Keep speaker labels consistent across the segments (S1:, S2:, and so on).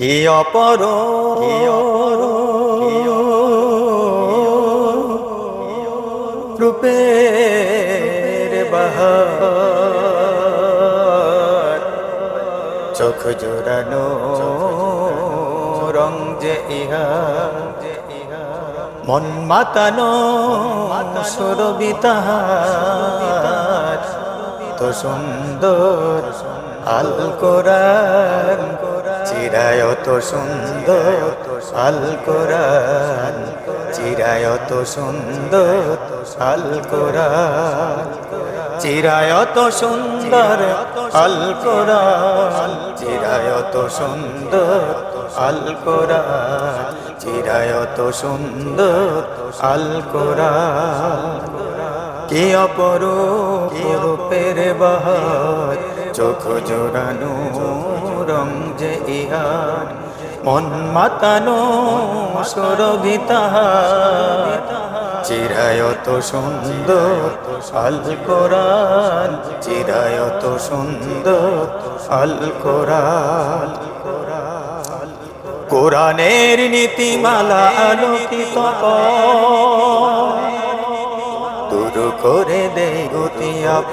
S1: কি অপর? রূপের বাহার। চোখ জোড়ানো রং যে ইহা যে ইহা মন মাতানো সুরবিতাহার তো সুন্দর আল কোরআন। চিরায়ত সুন্দর আল কোরআন। চিরায়ত সুন্দর আল কোরআন। চিরায়ত সুন্দর আল কোরআন। চিরায়ত সুন্দর আল কোরআন। চিরায়ত সুন্দর আল কোরআন। কি অপরূপ রূপের বাহার? চোখ জোড়ানো রং যে ইহার মন মাতানো সুরভিতাহার চিরায়ত সুন্দর, আল কোরআন। চিরায়ত সুন্দর, আল কোরআন। কোরআনের নীতিমালা আলোকিত দূর করে দে গতি আপ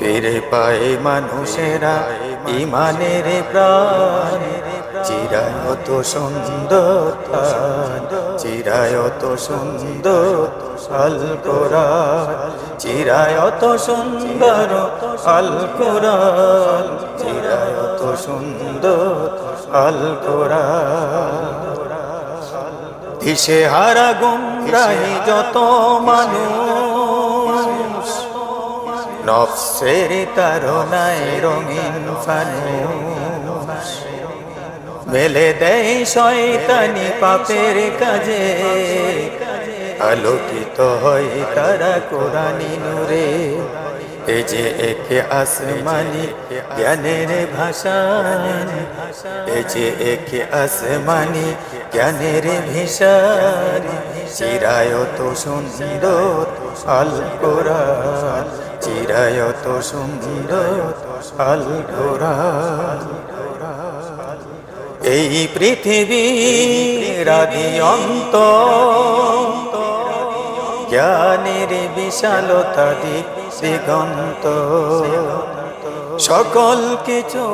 S1: ফিরে পায় মানুষেরা ইমানের প্রাণ। চিরায়ত সুন্দর চিরায়ত সুন্দর আল কোরআন চিরায়ত সুন্দর আল কোরআন চিরায়ত সুন্দর আল কোরআন দিশে হারা গুমরাহি যত মানুষ নফসের তারনায় রঙিন ফানুষ মেলে দেয় শয়তানি পাপের কাজে। আলোকিত হয় তারা কোরআনি নূরে। এ যে একে আসমানি জ্ঞানের ভাষান। এ যে একে আসমানি জ্ঞানের ভিসান চিরায়ত সুন্দর আল কোরআন। চিরায়ত সুন্দর আল কোরআন এই পৃথিবীর আদি অন্ত, জ্ঞানের বিশালতা দিগন্ত সকল কিছু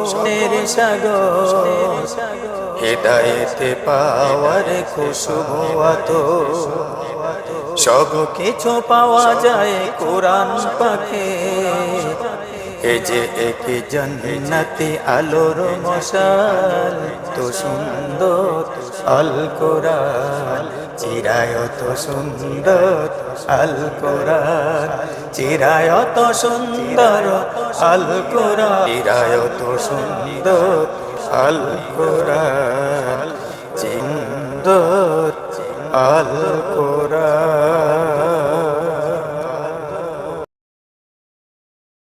S1: সাগর, হেদায়েতে পাওয়ার খুশবু আত। সব কিছু পাওয়া যায় কোরআন পাখে। এ যে এক জন্নতি আলোর মশাল তো সুন্দর আল কোরআন। চিরায়ত সুন্দর আল কোরআন। চিরায়ত সুন্দর আল কোরআন। চিরায়ত সুন্দর আল কোরআন। চিন্দর আল কোরআন।